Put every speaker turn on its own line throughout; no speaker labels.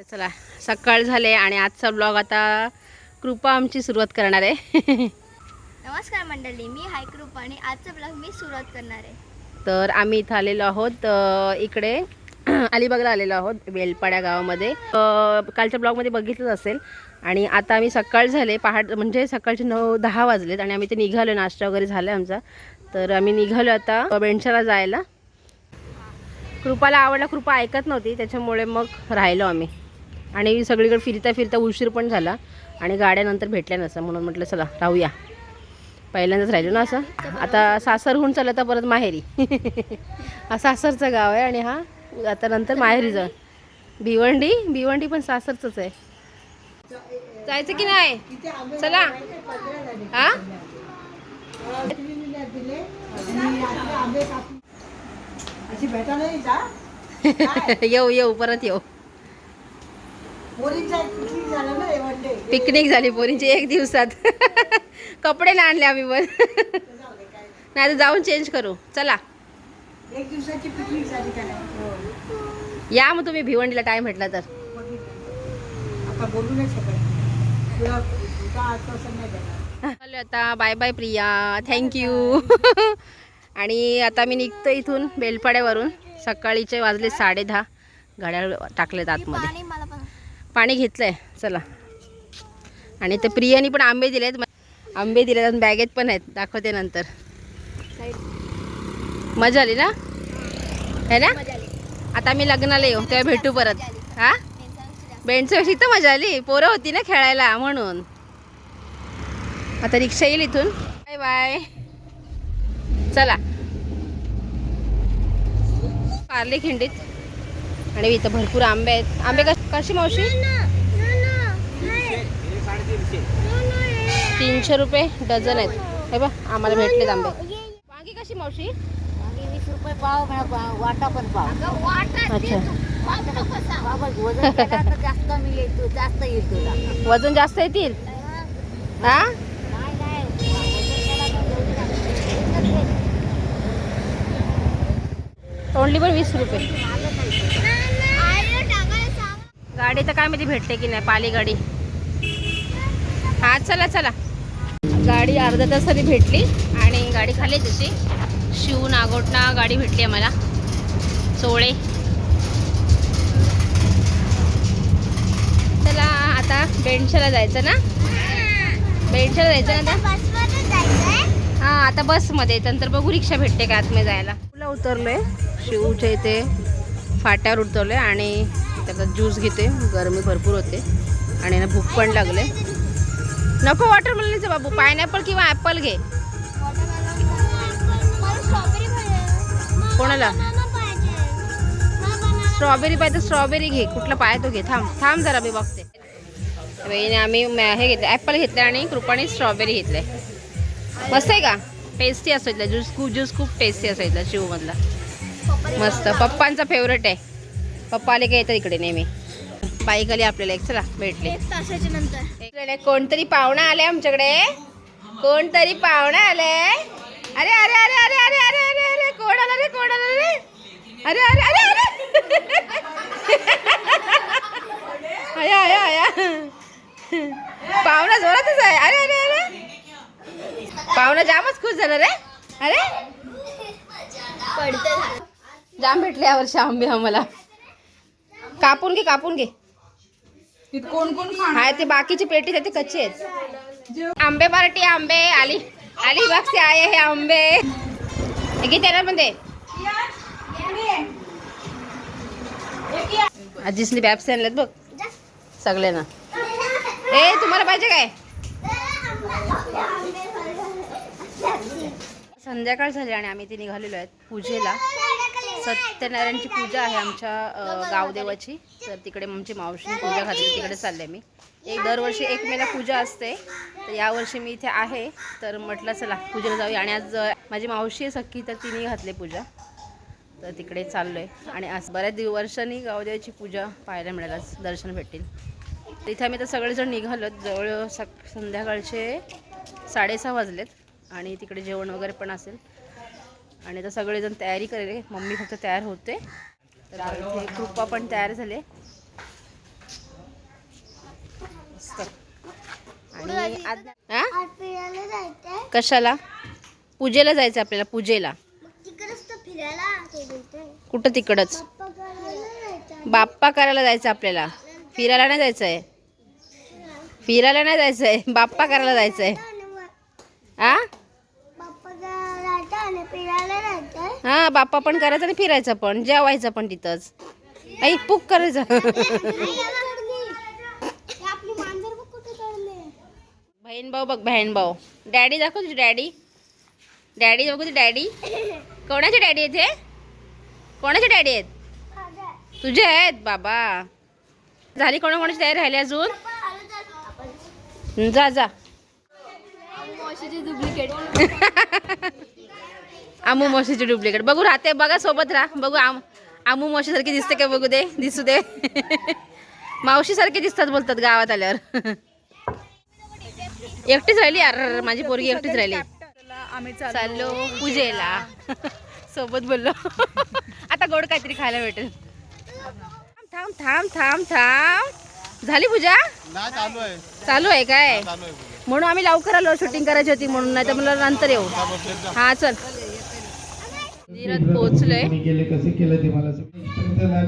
तर चला सकाळ झाले आणि आजचा ब्लॉग आता कृपा आमची सुरुवात करणार आहे.
नमस्कार मंडळी मी हाय कृपा आणि आजचा ब्लॉग मी सुरुवात करणार आहे.
तर आम्ही इथं आलेलो आहोत इकडे अलिबागला आलेलो आहोत बेलपाड्या गावामध्ये. कालच्या ब्लॉगमध्ये बघितलंच असेल. आणि आता आम्ही सकाळ झाले पहाट म्हणजे सकाळचे नऊ दहा वाजलेत आणि आम्ही ते निघालो नाश्ता वगैरे झाला आमचा. तर आम्ही निघालो आता बेंडशाला जायला. कृपाला आवडला कृपा ऐकत नव्हती त्याच्यामुळे मग राहिलो आम्ही. आणि सगळीकडे फिरता फिरता उशीर पण झाला आणि गाड्या नंतर भेटल्या नसं म्हणून म्हटलं चला राहूया. पहिल्यांदाच राहिलो ना असं. आता सासरहून चाललं तर परत माहेरी. हा सासरचं गाव आहे आणि हा आता नंतर माहेरी जाऊ भिवंडी भिवंडी पण सासरचंच आहे. जायचं की नाही? चला. हा? येऊ येऊ परत येऊ.
पिकनिक झालं ना
पोरींची एक दिवसात. कपडे नाही आणले आम्ही पण. नाही तर जाऊन चेंज करू. चला.
एक दिवसाची पिकनिक झाली का नाही?
या मग तुम्ही भिवंडीला टाइम भेटला तर.
बघितलं. आता बोलू नाही
बाय बाय प्रिया. थँक्यू आणि आता मी निघतो इथून बेलपाड्यावरून. सकाळीचे वाजले साडे दहा. गाड्या टाकलेत आतमध्ये.
आणि मला पण
पाणी घेतलंय चला. आणि ते प्रियानी पण आंबे दिलेत. आंबे दिलेत आणि बॅगेत पण आहेत दाखवते नंतर. मजा आली ना? है ना? आता मी लग्नाला येऊ तेव्हा भेटू परत. हा? बेंडच्या तर मजा आली. पोरं होती ना खेळायला म्हणून. आता रिक्षा येईल इथून. बाय बाय चला. पार्ले खिंडीत. आणि इथं भरपूर आंबे आहेत. आंबे कश कशी मावशी? तीनशे रुपये डझन आहेत. हे बघ आम्हाला भेटलेत आंबे. वांगी कशी मावशी?
वीस रुपये पाव वाटा पण पाव.
अच्छा.
वजन जास्त जास्त येईल तुला.
वजन जास्त येतील? हा? तोंडली पण वीस रुपये. गाडी तर काय माहिती भेटते की नाही पाली गाडी. हा चला चला. गाडी अर्धा तासाने भेटली आणि गाडी खाली तशी. शिव नागोटना गाडी भेटली आम्हाला. सोळे चला आता बेंडशाला जायचं ना? बेंडशाला जायचं ना आता? हा आता बसमध्ये. नंतर बघू रिक्षा भेटते का आतमध्ये जायला. तुला उतरलोय. शिवच्या इथे फाट्यावर उतरलोय आणि त्याचा ज्यूस घेते गरमी भरपूर होते. आणि ना भूक पण लागले. नको वॉटरमेलनचं बाबू पायनॅपल किंवा ॲपल घे. कोणाला? स्ट्रॉबेरी पाहिजे स्ट्रॉबेरी घे. कुठला पाय तो घे. थांब थांब जरा मी बघते. वहिनी आम्ही हे घेतलं ॲपल घेतलं आणि कृपाने स्ट्रॉबेरी घेतले मस्त आहे का? टेस्टी असतो ज्यूस खूप ज्यूस खूप टेस्टी असतो इथला शिवमधला. मस्त पप्पांचा फेवरेट आहे पप्पा आले का येतात इकडे नेहमी बाईक आली आपल्याला एक चला भेटले
तासाच्या नंतर
कोणतरी पाहुणा आले आमच्याकडे कोणतरी पाहुणा आले अरे अरे अरे अरे अरे अरे अरे अरे कोण आला रे कोण आला रे अरे अरे अरे अरे आया आया आया पाहुणा जोरातच आहे अरे अरे अरे पाहुणा जामच खुश झाला रे अरे
पडते
जाम भेटले यावर्षी आंबे आम्हाला. कापून घे कापून घे.
कोण कोण
हाय ते बाकीचे पेटी ते कच्चे आहेत. आंबे पार्टी आंबे. आली अलिबाग से आए हे आंबे. हे त्याला पण दे. आजीसनी बॅप्स आणल्यात बघ. सगळ्यांना. ए तुम्हाला पाहिजे काय? संध्याकाळ झाली आणि आम्ही ते निघालेलो आहेत पूजेला. सत्यनारायणची पूजा आहे आमच्या गावदेवाची. तर तिकडे आमची मावशीने पूजा घातली तिकडे चालले मी. एक दरवर्षी एक मेला पूजा असते. तर यावर्षी मी इथे आहे. तर म्हटलं चला पूजेला जाऊया. आणि आज माझी मावशी आहे सख्खी तर तिने घातली पूजा. तर तिकडे चाललो आहे आणि आज बऱ्याच दिवसांनी गावदेवाची पूजा पाहायला मिळेल. आज दर्शन भेटेल तर इथे आम्ही तर सगळेजण निघालो जवळ सक संध्याकाळचे साडेसहा वाजलेत. आणि तिकडे जेवण वगैरे पण असेल. आणि आता सगळेजण तयारी करेल. मम्मी फक्त तयार होते. तर इथे कृपा पण तयार झाले. आणि कशाला? पूजेला जायचं आपल्याला पूजेला. कुठं तिकडच? बाप्पा करायला जायचं आपल्याला. फिरायला नाही जायचं आहे फिरायला नाही जायचं आहे बाप्पा करायला
जायचं आहे
हा बाप्पा पण करायचं आणि फिरायचं पण जेवायचं पण तिथंच. आई पुक करायचं. बहीण भाऊ बघ बहीण भाऊ. डॅडी दाखव तुझी डॅडी डॅडी बघू तुझी डॅडी कोणाचे डॅडी आहेत हे? कोणाचे डॅडी आहेत? तुझे आहेत बाबा. झाली कोणाकोणाची तयारी राहिली अजून? जा जा.
डुप्लिकेट
आमू मावशीची डुप्लिकेट बघू राहते बघा सोबत राहा. बघू आम आमू मावशीसारखी दिसते का बघू दे? दिसू दे. मावशीसारखे दिसतात बोलतात गावात आल्यावर. एकटीच राहिली अर माझी पोरगी एकटीच राहिली.
आम्ही
चाललो पूजेला. सोबत बोललो. आता गोड काहीतरी खायला भेटेल. थांब थांब थांब थांब झाली पूजा?
चालू आहे.
काय. म्हणून आम्ही लवकर आलो शूटिंग करायची होती म्हणून नाही तर मला नंतर येऊ. हा चल. मंदिरात पोहोचलोय
कसे केलं ते मला सांगा.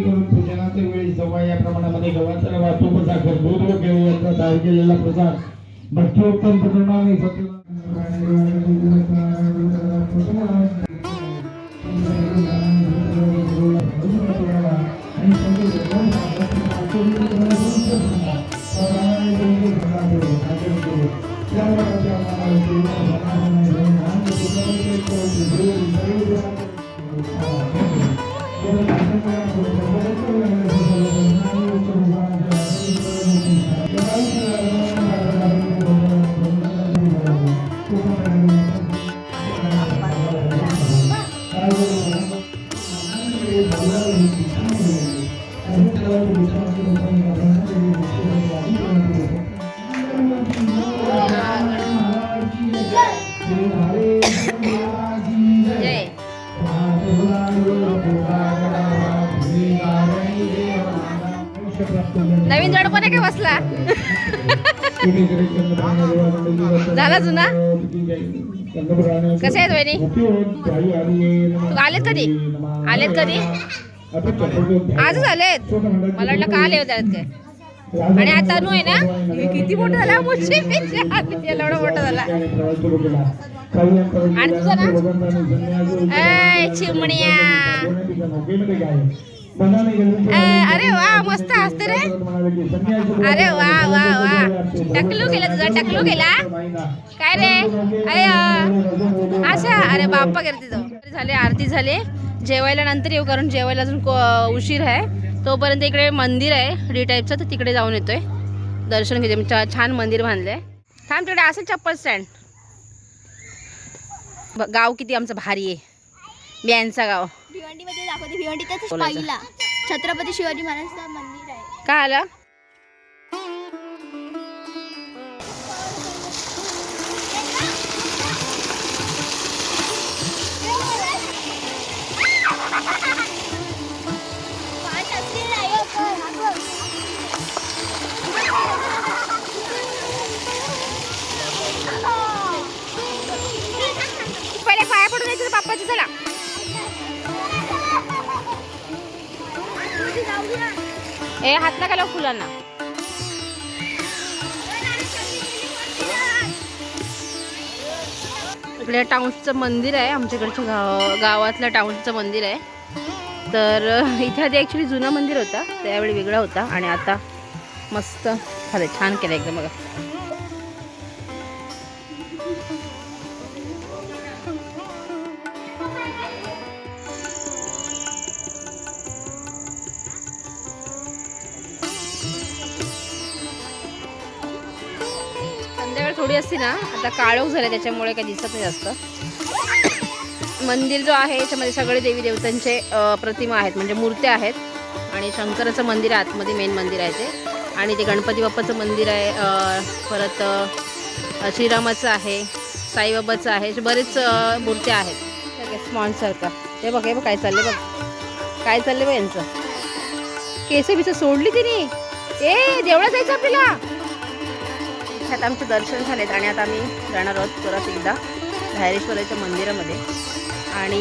करून पूजनाच्या वेळी सवय या प्रमाणामध्ये गव्हाचा रवा तूप साखर दूध व यांचा तयार केलेला प्रसाद भक्तियोत्तम प्रकरणाने
नवीन जोडपण आहे का बसला? झाला जुना? कसे आहेत वहिनी? तू आलेत कधी? आलेत कधी? आजच आलेत? मला वाटलं का आले होते काय आणि आता नू आहे ना? किती मोठं झाला? मुशी एवढा मोठा झाला. आणि तुझा ना चिमण्या. अरे वा मस्त हसते रे. अरे वा वा वा. टकलू केला तुझा टकलू केला काय रे? अय अशा अरे बाप्पा गेले तिथं झाले आरती झाले. जेवायला नंतर येऊ कारण जेवायला अजून उशीर आहे. तोपर्यंत इकडे मंदिर आहे डी टाईपचं तर तिकडे जाऊन येतोय. दर्शन घेते. म्हणजे छान मंदिर बांधलंय. थांब तिकडे असेल चप्पल स्टँड गाव किती आमचं भारी आहे. बियांचा गाव.
भिवंडीमध्ये दाखवते. भिवंडीतच
बोलायचं.
पाहिला. छत्रपती शिवाजी महाराजांचं मंदिर आहे.
का आलं? पहिले पाया पडून बाप्पाची चला. ए हात नका लावू फुलांना. इकडे टाउन्सचं मंदिर आहे आमच्याकडच्या गाव गावातल्या टाउन्सचं मंदिर आहे. तर इथे आधी ॲक्च्युली जुनं मंदिर होतं त्यावेळी वेगळा होता आणि आता मस्त झालं छान केलं एकदम बघा. असते ना आता काळोख झाले त्याच्यामुळे काही दिसत नाही जास्त. मंदिर जो आहे याच्यामध्ये सगळे देवी देवतांचे प्रतिमा आहेत म्हणजे मूर्त्या आहेत. आणि शंकराचं मंदिर आहे आतमध्ये मेन मंदिर आहे ते. आणि ते गणपती बाप्पाचं मंदिर आहे परत श्रीरामाचं आहे साईबाबाचं आहे असे बरेच मूर्त्या आहेत. स्पॉन्सरचा ते बघ हे बघ काय चालले बघ. काय चालले बघ यांचं. केस बिसं सोडली तिने. ए देवळा जायचं आपल्याला. इथे आता आमचे दर्शन झालेत आणि आता आम्ही जाणार आहोत परत एकदा धायरेश्वराच्या मंदिरामध्ये. आणि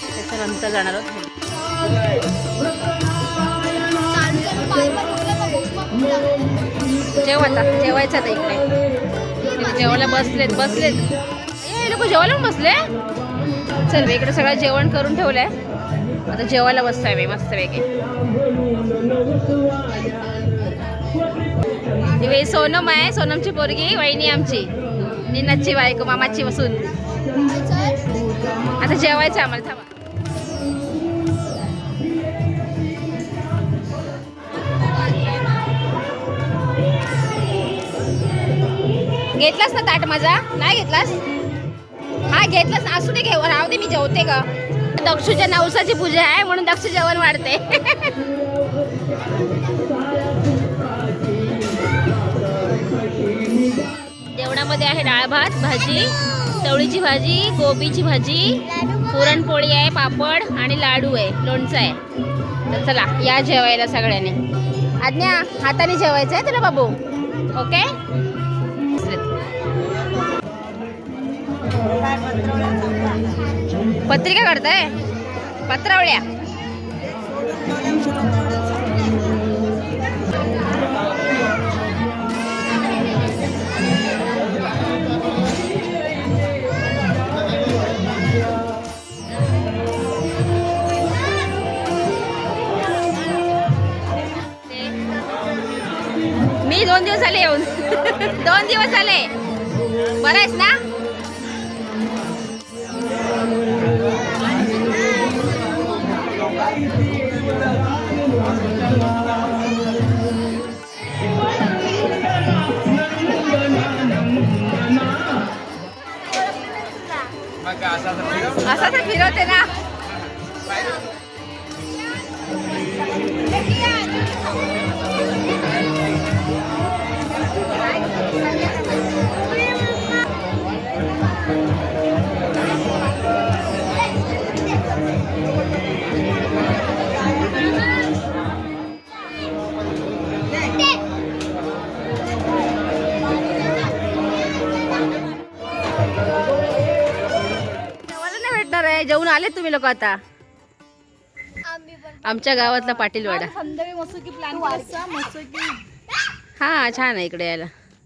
त्याच्यानंतर जाणार आहोत
जेवायचा जेवायचा
जेव आता जेवायचं आता इकडे. जेवायला बसलेत बसलेत. हे लोक जेवायला पण बसले? चल मी इकडे सगळं जेवण करून ठेवलंय. आता जेवायला बसतोय मी वेगळे हे सोनम आहे सोनमची पोरगी वहिनी आमची. निनाची बायको मामाची बसून आता जेवायचं आम्हाला थांबा. घेतलास ना ताट माझा? नाही घेतलास? हा घेतलास असू दे घेऊ. राहू दे मी जेवते का दक्षूच्या नवसाची पूजा आहे म्हणून दक्ष जेवण वाढते. जेवणामध्ये आहे डाळ भात भाजी चवळीची भाजी गोबीची भाजी पुरणपोळी आहे पापड आणि लाडू आहे लोणचं आहे. तर चला या जेवायला सगळ्यांनी. आज्ञा हाताने जेवायचं आहे तुला बाबू? ओके? पत्रिका करताय पत्रावळ्या. मी दोन दिवस झाले येऊन दोन दिवस झाले बरं आहेस ना असा तर फिरवते ना जेवून आले तुम्ही लोक आता? आमच्या गावातला पाटील वाडा
संध्याकाळी मस्त की प्लॅन करायचा मस्त की
हा छान आहे इकडे यायला.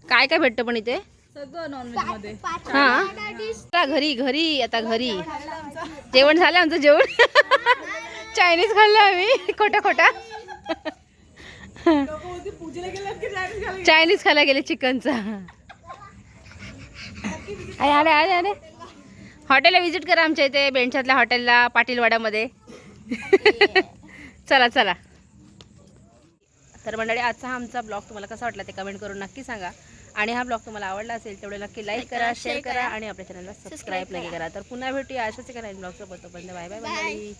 काय काय भेटतं पण इथे?
सगळं नॉनव्हेजमध्ये.
हा. घरी घरी आता घरी. जेवण झालं आमचं जेवण. चायनीज खाल्लं आम्ही खोटा खोटा. चायनीज खायला गेले? चिकनचा. अरे आले आले आले हॉटेलला व्हिजिट करा आमच्या इथे बेंचातल्या हॉटेलला पाटीलवाड्यामध्ये. चला चला. तर मंडळी आजचा हा आमचा ब्लॉग तुम्हाला कसा वाटला ते कमेंट करून नक्की सांगा. आणि हा ब्लॉग तुम्हाला आवडला असेल तेवढे नक्की लाईक करा शेअर करा आणि आपल्या चॅनलला सबस्क्राईब नक्की करा. तर पुन्हा भेटूया. अशाच एका ब्लॉगसोबत. तोपर्यंत बाय बाय मंडळी